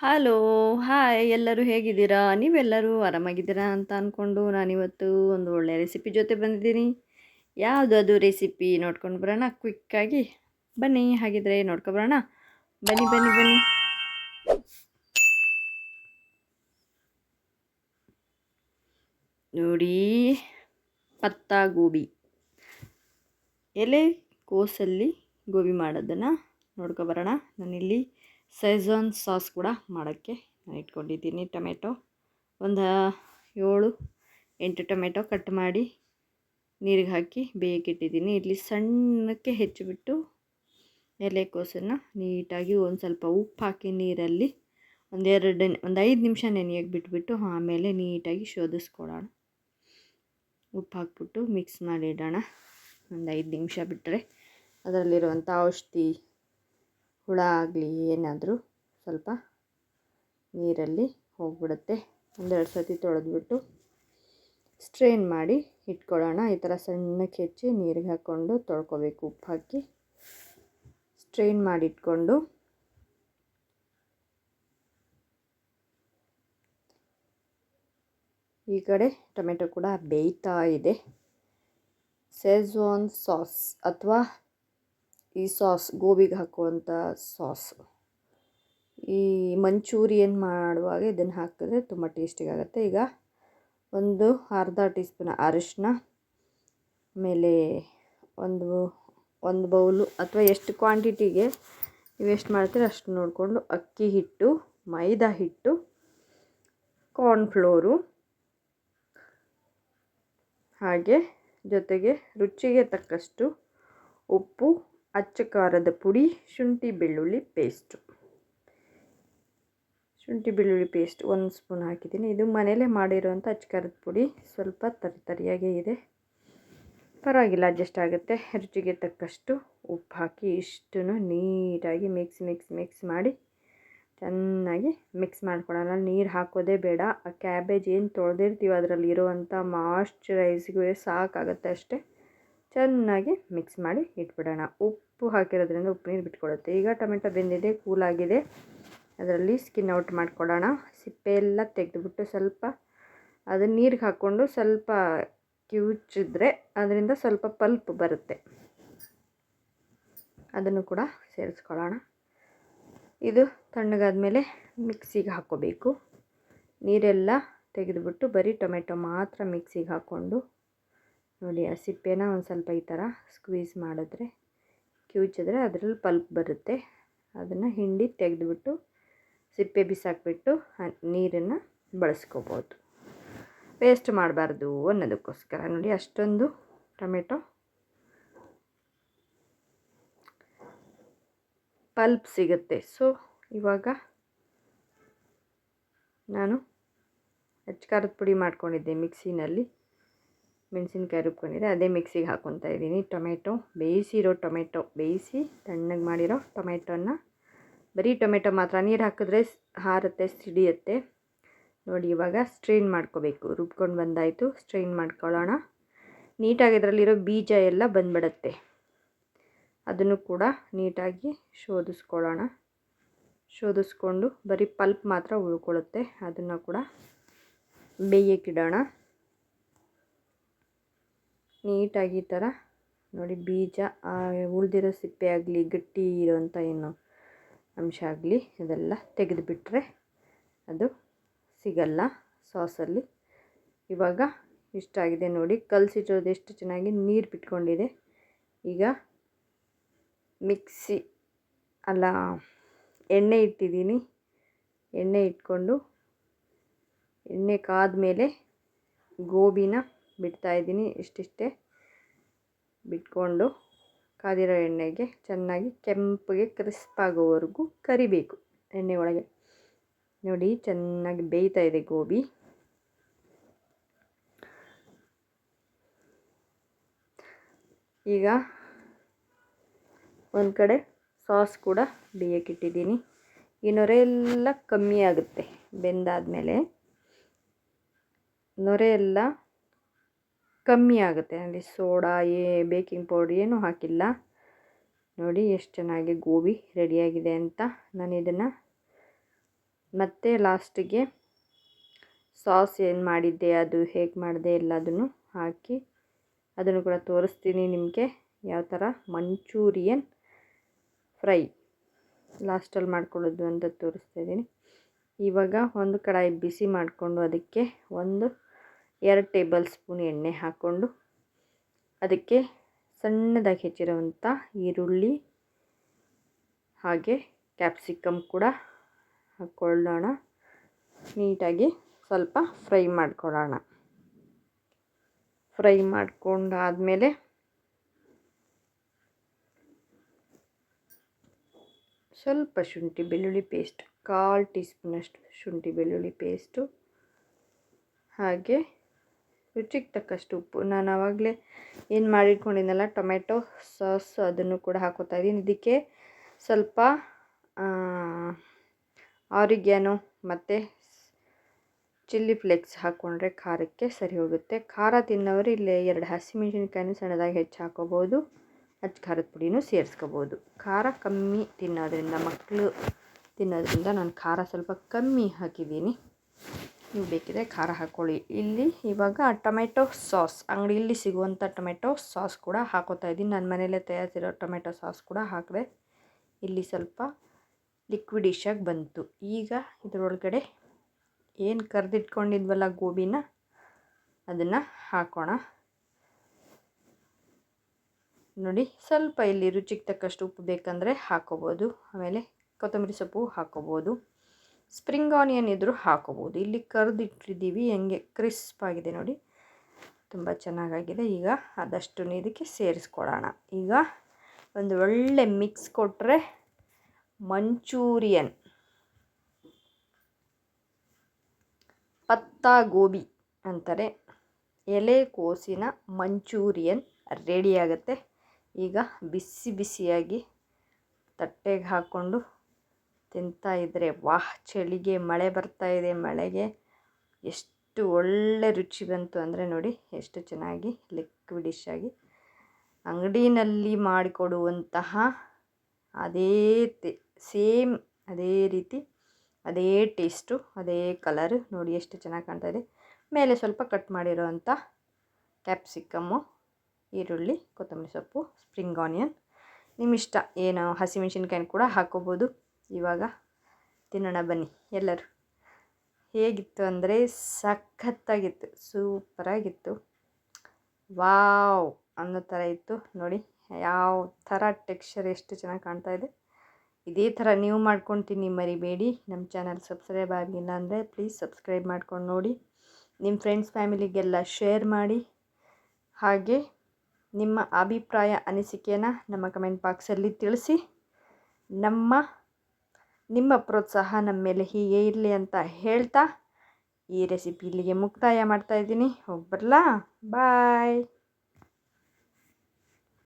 Hello, hi. ಎಲ್ಲರೂ ಹೇಗಿದ್ದೀರಾ? ನೀವೆಲ್ಲರೂ ಆರಾಮಾಗಿದ್ದೀರಾ ಅಂತ ಅಂದ್ಕೊಂಡು ನಾನಿವತ್ತು ಒಂದು ಒಳ್ಳೆಯ ರೆಸಿಪಿ ಜೊತೆ ಬಂದಿದ್ದೀನಿ. ಯಾವುದು ಅದು ರೆಸಿಪಿ ನೋಡ್ಕೊಂಡು ಬರೋಣ ಕ್ವಿಕ್ಕಾಗಿ. ಬನ್ನಿ, ಹಾಗಿದ್ರೆ ನೋಡ್ಕೊಬರೋಣ ಬನ್ನಿ ಬನ್ನಿ ಬನ್ನಿ. ನೋಡಿ, ಪತ್ತ ಗೋಬಿ. ಎಲೆ ಕೋಸಲ್ಲಿ ಗೋಬಿ ಮಾಡೋದನ್ನು ನೋಡ್ಕೊಬರೋಣ ನಾನಿಲ್ಲಿ ಸೈಝಾನ್ ಸಾಸ್ ಕೂಡ ಮಾಡೋಕ್ಕೆ ನಾನು ಇಟ್ಕೊಂಡಿದ್ದೀನಿ ಟೊಮೆಟೊ. ಒಂದು ಏಳು, ಎಂಟು ಟೊಮೆಟೊ ಕಟ್ ಮಾಡಿ ನೀರಿಗೆ ಹಾಕಿ ಬೇಯಕ್ಕಿಟ್ಟಿದ್ದೀನಿ ಇಲ್ಲಿ ಸಣ್ಣಕ್ಕೆ ಹೆಚ್ಚಿಬಿಟ್ಟು ಎಲೆಕೋಸನ್ನು ನೀಟಾಗಿ ಒಂದು ಸ್ವಲ್ಪ ಉಪ್ಪು ಹಾಕಿ ನೀರಲ್ಲಿ ಒಂದೆರಡು ಒಂದು ಐದು ನಿಮಿಷ ನೆನೆಯಕ್ಕೆ ಬಿಟ್ಬಿಟ್ಟು ಆಮೇಲೆ ನೀಟಾಗಿ ಶೋಧಿಸ್ಕೊಡೋಣ. ಉಪ್ಪು ಹಾಕ್ಬಿಟ್ಟು ಮಿಕ್ಸ್ ಮಾಡಿಡೋಣ ಒಂದು ಐದು ನಿಮಿಷ ಬಿಟ್ಟರೆ ಅದರಲ್ಲಿರುವಂಥ ಔಷಧಿ ಹುಳ ಆಗಲಿ ಏನಾದರೂ ಸ್ವಲ್ಪ ನೀರಲ್ಲಿ ಹೋಗ್ಬಿಡುತ್ತೆ. ಒಂದೆರಡು ಸತಿ ತೊಳೆದ್ಬಿಟ್ಟು ಸ್ಟ್ರೈನ್ ಮಾಡಿ ಇಟ್ಕೊಳ್ಳೋಣ. ಈ ಥರ ಸಣ್ಣಕ್ಕೆ ಹೆಚ್ಚಿ ನೀರಿಗೆ ಹಾಕ್ಕೊಂಡು ತೊಳ್ಕೊಬೇಕು. ಉಪ್ಪು ಹಾಕಿ ಸ್ಟ್ರೈನ್ ಮಾಡಿ ಇಟ್ಕೊಂಡು ಈ ಕಡೆ ಟೊಮೆಟೊ ಕೂಡ ಬೇಯ್ತಾ ಇದೆ. ಸೆಝ್ವಾನ್ ಸಾಸ್ ಅಥವಾ ಈ ಸಾಸ್, ಗೋಬಿಗೆ ಹಾಕುವಂಥ ಸಾಸ್. ಈ ಮಂಚೂರಿಯನ್ ಮಾಡುವಾಗ ಇದನ್ನು ಹಾಕಿದ್ರೆ ತುಂಬ ಟೇಸ್ಟಿಗಾಗುತ್ತೆ ಈಗ ಒಂದು ಅರ್ಧ ಟೀ ಸ್ಪೂನ್ ಅರಿಶಿನ ಆಮೇಲೆ ಒಂದು ಒಂದು ಬೌಲು ಅಥವಾ ಎಷ್ಟು ಕ್ವಾಂಟಿಟಿಗೆ ನೀವು ಎಷ್ಟು ಮಾಡ್ತೀರ ಅಷ್ಟು ನೋಡಿಕೊಂಡು ಅಕ್ಕಿ ಹಿಟ್ಟು, ಮೈದಾ ಹಿಟ್ಟು ಕಾರ್ನ್ಫ್ಲೋರು ಹಾಗೆ ಜೊತೆಗೆ ರುಚಿಗೆ ತಕ್ಕಷ್ಟು ಉಪ್ಪು ಅಚ್ಚ ಖಾರದ ಪುಡಿ, ಶುಂಠಿ ಬೆಳ್ಳುಳ್ಳಿ ಪೇಸ್ಟು ಶುಂಠಿ ಬೆಳ್ಳುಳ್ಳಿ ಪೇಸ್ಟ್ ಒಂದು ಸ್ಪೂನ್ ಹಾಕಿದ್ದೀನಿ. ಇದು ಮನೇಲೇ ಮಾಡಿರುವಂಥ ಅಚ್ಚ ಖಾರದ ಪುಡಿ. ಸ್ವಲ್ಪ ತರಿ ತರಿಯಾಗೇ ಇದೆ. ಪರವಾಗಿಲ್ಲ ಅಡ್ಜಸ್ಟ್ ಆಗುತ್ತೆ. ರುಚಿಗೆ ತಕ್ಕಷ್ಟು ಉಪ್ಪು ಹಾಕಿ ಇಷ್ಟನ್ನು ನೀಟಾಗಿ ಮಿಕ್ಸ್ ಮಿಕ್ಸ್ ಮಿಕ್ಸ್ ಮಾಡಿ ಚೆನ್ನಾಗಿ ಮಿಕ್ಸ್ ಮಾಡ್ಕೊಳ್ಳೋಣ. ನೀರು ಹಾಕೋದೇ ಬೇಡ. ಆ ಕ್ಯಾಬೇಜ್ ಏನು ತೊಳೆದಿರ್ತೀವಿ ಅದರಲ್ಲಿ ಇರುವಂಥ ಮಾಯ್ಶ್ಚರೈಸ್ಗೆ ಸಾಕಾಗುತ್ತೆ ಅಷ್ಟೇ. ಚೆನ್ನಾಗಿ ಮಿಕ್ಸ್ ಮಾಡಿ ಇಟ್ಬಿಡೋಣ. ಉಪ್ಪು ಹಾಕಿರೋದ್ರಿಂದ ಉಪ್ಪು ನೀರು ಬಿಟ್ಕೊಡುತ್ತೆ. ಈಗ ಟೊಮೆಟೊ ಬೆಂದಿದೆ, ಕೂಲಾಗಿದೆ. ಅದರಲ್ಲಿ ಸ್ಕಿನ್ ಔಟ್ ಮಾಡ್ಕೊಳ್ಳೋಣ ಸಿಪ್ಪೆ ಎಲ್ಲ ತೆಗೆದುಬಿಟ್ಟು ಸ್ವಲ್ಪ ಅದನ್ನ ನೀರಿಗೆ ಹಾಕ್ಕೊಂಡು ಸ್ವಲ್ಪ ಕಿವುಚಿದ್ರೆ ಅದರಿಂದ ಸ್ವಲ್ಪ ಪಲ್ಪ್ ಬರುತ್ತೆ. ಅದನ್ನು ಕೂಡ ಸೇರಿಸ್ಕೊಳ್ಳೋಣ. ಇದು ತಣ್ಣಗಾದ್ಮೇಲೆ ಮಿಕ್ಸಿಗೆ ಹಾಕ್ಕೋಬೇಕು. ನೀರೆಲ್ಲ ತೆಗೆದುಬಿಟ್ಟು ಬರೀ ಟೊಮೆಟೊ ಮಾತ್ರ ಮಿಕ್ಸಿಗೆ ಹಾಕ್ಕೊಂಡು ನೋಡಿ, ಆ ಸಿಪ್ಪೆನ ಒಂದು ಸ್ವಲ್ಪ ಈ ಥರ ಸ್ಕ್ವೀಸ್ ಮಾಡಿದ್ರೆ ಕಿವುಚಿದ್ರೆ ಅದರಲ್ಲಿ ಪಲ್ಪ್ ಬರುತ್ತೆ. ಅದನ್ನು ಹಿಂಡಿ ತೆಗೆದುಬಿಟ್ಟು ಸಿಪ್ಪೆ ಬಿಸಾಕ್ಬಿಟ್ಟು ನೀರನ್ನು ಬಳಸ್ಕೋಬೋದು. ವೇಸ್ಟ್ ಮಾಡಬಾರ್ದು ಅನ್ನೋದಕ್ಕೋಸ್ಕರ. ನೋಡಿ ಅಷ್ಟೊಂದು ಟೊಮೆಟೊ. ಪಲ್ಪ್ ಸಿಗುತ್ತೆ. ಸೊ ಇವಾಗ ನಾನು ಖಾರದ ಪುಡಿ ಮಾಡ್ಕೊಂಡಿದ್ದೆ ಮಿಕ್ಸಿನಲ್ಲಿ. ಮೆಣಸಿನ್ಕಾಯಿ ರುಬ್ಕೊಂಡಿದ್ದೆ ಅದೇ ಮಿಕ್ಸಿಗೆ ಹಾಕ್ಕೊತಾ ಇದ್ದೀನಿ. ಟೊಮೆಟೊ, ಬೇಯಿಸಿರೋ ಟೊಮೆಟೊ, ಬೇಯಿಸಿ ತಣ್ಣಗೆ ಮಾಡಿರೋ ಟೊಮೆಟೊನ. ಬರೀ ಟೊಮೆಟೊ ಮಾತ್ರ, ನೀರು ಹಾಕಿದ್ರೆ ಹಾರುತ್ತೆ, ಸಿಡಿಯುತ್ತೆ. ನೋಡಿ, ಇವಾಗ ಸ್ಟ್ರೈನ್ ಮಾಡ್ಕೋಬೇಕು. ರುಬ್ಕೊಂಡು ಬಂದಾಯಿತು, ಸ್ಟ್ರೈನ್ ಮಾಡ್ಕೊಳ್ಳೋಣ. ನೀಟಾಗಿ ಅದರಲ್ಲಿರೋ ಬೀಜ ಎಲ್ಲ ಬಂದ್ಬಿಡತ್ತೆ. ಅದನ್ನು ಕೂಡ ನೀಟಾಗಿ ಶೋಧಿಸ್ಕೊಳ್ಳೋಣ. ಶೋಧಿಸ್ಕೊಂಡು ಬರೀ ಪಲ್ಪ್ ಮಾತ್ರ ಉಳ್ಕೊಳ್ಳುತ್ತೆ. ಅದನ್ನು ಕೂಡ ಬೇಯಕ್ಕಿಡೋಣ ನೀಟಾಗಿ ಈ ಥರ ನೋಡಿ ಬೀಜ ಉಳಿದಿರೋ ಸಿಪ್ಪೆ ಆಗಲಿ, ಗಟ್ಟಿ ಇರೋಂಥ ಏನು ಅಂಶ ಆಗಲಿ, ಇದೆಲ್ಲ ತೆಗೆದುಬಿಟ್ರೆ ಅದು ಸಿಗಲ್ಲ ಸಾಸಲ್ಲಿ. ಇವಾಗ ಇಷ್ಟಾಗಿದೆ ನೋಡಿ, ಕಲಸಿಟ್ಟಿರೋದು ಎಷ್ಟು ಚೆನ್ನಾಗಿ ನೀರು ಬಿಟ್ಕೊಂಡಿದೆ ಈಗ ಮಿಕ್ಸಿ, ಅಲ್ಲ, ಎಣ್ಣೆ ಇಟ್ಟಿದ್ದೀನಿ. ಎಣ್ಣೆ ಇಟ್ಕೊಂಡು ಎಣ್ಣೆ ಕಾದ ಮೇಲೆ ಗೋಬಿನ ಬಿಡ್ತಾಯಿದ್ದೀನಿ ಇಷ್ಟಿಷ್ಟೇ. ಬಿಟ್ಕೊಂಡು ಕಾದಿರೋ ಎಣ್ಣೆಗೆ ಚೆನ್ನಾಗಿ ಕೆಂಪಗೆ ಕ್ರಿಸ್ಪ್ ಆಗೋವರೆಗೂ ಕರಿಬೇಕು ಎಣ್ಣೆ ಒಳಗೆ. ನೋಡಿ, ಚೆನ್ನಾಗಿ ಬೇಯ್ತಾ ಇದೆ ಗೋಬಿ. ಈಗ ಒಂದು ಕಡೆ ಸಾಸ್ ಕೂಡ ಬೇಯಕ್ಕಿಟ್ಟಿದ್ದೀನಿ ಈ ನೊರೆ ಎಲ್ಲ ಕಮ್ಮಿ ಆಗುತ್ತೆ. ಬೆಂದಾದಮೇಲೆ. ನೊರೆ ಎಲ್ಲ ಕಮ್ಮಿ ಆಗುತ್ತೆ. ಅಲ್ಲಿ ಸೋಡಾ, ಏ, ಬೇಕಿಂಗ್ ಪೌಡ್ರ್ ಏನೂ ಹಾಕಿಲ್ಲ. ನೋಡಿ ಎಷ್ಟು ಚೆನ್ನಾಗಿ ಗೋಬಿ ರೆಡಿಯಾಗಿದೆ ಅಂತ ನಾನು ಇದನ್ನು. ಮತ್ತೆ ಲಾಸ್ಟಿಗೆ ಸಾಸ್ ಏನು ಮಾಡಿದ್ದೆ, ಅದು ಹೇಗೆ ಮಾಡಿದೆ ಎಲ್ಲದನ್ನು ಹಾಕಿ ಅದನ್ನು ಕೂಡ ತೋರಿಸ್ತೀನಿ ನಿಮಗೆ. ಯಾವ ಥರ ಮಂಚೂರಿಯನ್ ಫ್ರೈ. ಲಾಸ್ಟಲ್ಲಿ ಮಾಡ್ಕೊಳ್ಳೋದು ಅಂತ ತೋರಿಸ್ತಾ ಇದ್ದೀನಿ. ಇವಾಗ ಒಂದು ಕಡಾಯಿ ಬಿಸಿ ಮಾಡಿಕೊಂಡು ಅದಕ್ಕೆ ಒಂದು ಎರಡು ಟೇಬಲ್ ಸ್ಪೂನ್ ಎಣ್ಣೆ ಹಾಕ್ಕೊಂಡು ಅದಕ್ಕೆ ಸಣ್ಣದಾಗಿ ಹೆಚ್ಚಿರುವಂಥ ಈರುಳ್ಳಿ ಹಾಗೆ ಕ್ಯಾಪ್ಸಿಕಮ್ ಕೂಡ ಹಾಕ್ಕೊಳ್ಳೋಣ ನೀಟಾಗಿ ಸ್ವಲ್ಪ ಫ್ರೈ ಮಾಡ್ಕೊಳ್ಳೋಣ. ಫ್ರೈ ಮಾಡಿಕೊಂಡಾದಮೇಲೆ ಸ್ವಲ್ಪ ಶುಂಠಿ ಬೆಳ್ಳುಳ್ಳಿ ಪೇಸ್ಟ್, ಕಾಲು ಟೀ ಸ್ಪೂನಷ್ಟು ಶುಂಠಿ ಬೆಳ್ಳುಳ್ಳಿ ಪೇಸ್ಟು ಹಾಗೆ ರುಚಿಗೆ ತಕ್ಕಷ್ಟು ಉಪ್ಪು. ನಾನು ಆವಾಗಲೇ ಏನು ಮಾಡಿಟ್ಕೊಂಡಿದ್ದೆನಲ್ಲ ಟೊಮೆಟೊ ಸಾಸ್ ಅದನ್ನು ಕೂಡ ಹಾಕೋತಾ ಇದ್ದೀನಿ. ಇದಕ್ಕೆ ಸ್ವಲ್ಪ ಆರಿಗ್ಯಾನೋ ಮತ್ತು ಚಿಲ್ಲಿ ಫ್ಲೇಕ್ಸ್ ಹಾಕ್ಕೊಂಡ್ರೆ ಖಾರಕ್ಕೆ ಸರಿ ಹೋಗುತ್ತೆ. ಖಾರ ತಿನ್ನೋರು ಇಲ್ಲಿ ಎರಡು ಹಸಿಮೆಣಸಿನ್ಕಾಯಿನೂ ಸಣ್ಣದಾಗಿ ಹೆಚ್ಚು ಹಾಕೋಬೋದು. ಅಚ್ಚ ಖಾರದ ಪುಡಿನೂ ಸೇರಿಸ್ಕೋಬೋದು. ಖಾರ ಕಮ್ಮಿ ತಿನ್ನೋದ್ರಿಂದ ಮಕ್ಕಳು ತಿನ್ನೋದ್ರಿಂದ ನಾನು ಖಾರ ಸ್ವಲ್ಪ ಕಮ್ಮಿ ಹಾಕಿದ್ದೀನಿ. ನೀವು ಬೇಕಿದ್ರೆ ಖಾರ ಹಾಕ್ಕೊಳ್ಳಿ. ಇಲ್ಲಿ ಇವಾಗ ಟೊಮೆಟೊ ಸಾಸ್, ಅಂಗಡಿಯಲ್ಲಿ ಸಿಗುವಂಥ ಟೊಮೆಟೊ ಸಾಸ್ ಕೂಡ ಹಾಕೋತಾ ಇದ್ದೀನಿ. ನನ್ನ ಮನೆಯಲ್ಲೇ ತಯಾರಿಸಿರೋ ಟೊಮೆಟೊ ಸಾಸ್ ಕೂಡ ಹಾಕಿದೆ ಇಲ್ಲಿ ಸ್ವಲ್ಪ ಲಿಕ್ವಿಡಿಶಾಗಿ ಬಂತು. ಈಗ ಇದರೊಳಗಡೆ ಏನು ಕರೆದಿಟ್ಕೊಂಡಿದ್ವಲ್ಲ ಗೋಬಿನ, ಅದನ್ನು ಹಾಕೋಣ. ನೋಡಿ, ಸ್ವಲ್ಪ ಇಲ್ಲಿ ರುಚಿಗೆ ತಕ್ಕಷ್ಟು ಉಪ್ಪು ಬೇಕಂದರೆ ಹಾಕೋಬೋದು. ಆಮೇಲೆ ಕೊತ್ತಂಬರಿ ಸೊಪ್ಪು ಹಾಕೋಬೋದು. ಸ್ಪ್ರಿಂಗ್ ಆನಿಯನ್ ಇದ್ದರೂ ಹಾಕೋಬೋದು. ಇಲ್ಲಿ ಕರೆದಿಟ್ಟಿದ್ದೀವಿ, ಹೆಂಗೆ ಕ್ರಿಸ್ಪ್ ಆಗಿದೆ ನೋಡಿ. ತುಂಬ ಚೆನ್ನಾಗಾಗಿದೆ. ಈಗ ಅದಷ್ಟು ಇದಕ್ಕೆ ಸೇರಿಸ್ಕೊಡೋಣ ಈಗ ಒಂದು ಒಳ್ಳೆ ಮಿಕ್ಸ್ ಕೊಟ್ಟರೆ ಮಂಚೂರಿಯನ್. ಪತ್ತಾ ಗೋಬಿ ಅಂತಾರೆ. ಎಲೆಕೋಸಿನ ಮಂಚೂರಿಯನ್ ರೆಡಿಯಾಗುತ್ತೆ ಈಗ ಬಿಸಿ ಬಿಸಿಯಾಗಿ ತಟ್ಟೆಗೆ ಹಾಕ್ಕೊಂಡು ತಿಂತಾ ಇದ್ದರೆ ವಾಹ್, ಚಳಿಗೆ ಮಳೆ ಬರ್ತಾ ಇದೆ, ಮಳೆಗೆ ಎಷ್ಟು ಒಳ್ಳೆ ರುಚಿ ಬಂತು ಅಂದರೆ ನೋಡಿ, ಎಷ್ಟು ಚೆನ್ನಾಗಿ ಲಿಕ್ವಿಡಿಶ್ ಆಗಿ ಅಂಗಡಿನಲ್ಲಿ ಮಾಡಿಕೊಡುವಂತಹ ಅದೇ ಸೇಮ್ ಅದೇ ರೀತಿ, ಅದೇ ಟೇಸ್ಟು ಅದೇ ಕಲರು ನೋಡಿ ಎಷ್ಟು ಚೆನ್ನಾಗಿ ಕಾಣ್ತಾ ಇದೆ. ಮೇಲೆ ಸ್ವಲ್ಪ ಕಟ್ ಮಾಡಿರೋವಂಥ ಕ್ಯಾಪ್ಸಿಕಮ್ಮು ಈರುಳ್ಳಿ, ಕೊತ್ತಂಬರಿ ಸೊಪ್ಪು ಸ್ಪ್ರಿಂಗ್ ಆನಿಯನ್ ನಿಮ್ಮಿಷ್ಟ ಏನು ಹಸಿಮೆಣ್ಸಿನ್ಕಾಯಿನ ಕೂಡ ಹಾಕೋಬೋದು. ಇವಾಗ ತಿನ್ನೋಣ ಬನ್ನಿ ಎಲ್ಲರೂ. ಹೇಗಿತ್ತು ಅಂದರೆ ಸಖತ್ತಾಗಿತ್ತು, ಸೂಪರಾಗಿತ್ತು. ವಾವ್ ಅನ್ನೋ ಥರ ಇತ್ತು. ನೋಡಿ, ಯಾವ ಥರ ಟೆಕ್ಸ್ಚರ್ ಎಷ್ಟು ಚೆನ್ನಾಗಿ ಕಾಣ್ತಾ ಇದೆ. ಇದೇ ಥರ ನೀವು ಮಾಡ್ಕೊಂಡು ಮರಿಬೇಡಿ. ನಮ್ಮ ಚಾನಲ್ ಸಬ್ಸ್ಕ್ರೈಬ್ ಆಗಿಲ್ಲ ಅಂದರೆ ಪ್ಲೀಸ್ ಸಬ್ಸ್ಕ್ರೈಬ್ ಮಾಡ್ಕೊಂಡು ನೋಡಿ. ನಿಮ್ಮ ಫ್ರೆಂಡ್ಸ್, ಫ್ಯಾಮಿಲಿಗೆಲ್ಲ ಶೇರ್ ಮಾಡಿ. ಹಾಗೆ ನಿಮ್ಮ ಅಭಿಪ್ರಾಯ ಅನಿಸಿಕೆಯನ್ನು ನಮ್ಮ ಕಮೆಂಟ್ ಬಾಕ್ಸಲ್ಲಿ ತಿಳಿಸಿ. ನಮ್ಮ ನಿಮ್ಮ ಪ್ರೋತ್ಸಾಹ ನಮ್ಮ ಮೇಲೆ ಹೀಗೆ ಇರಲಿ ಅಂತ ಹೇಳ್ತಾ ಈ ರೆಸಿಪಿ ಇಲ್ಲಿಗೆ ಮುಕ್ತಾಯ ಮಾಡ್ತಾಯಿದ್ದೀನಿ ಹೋಗಿ ಬರಲಾ? ಬಾಯ್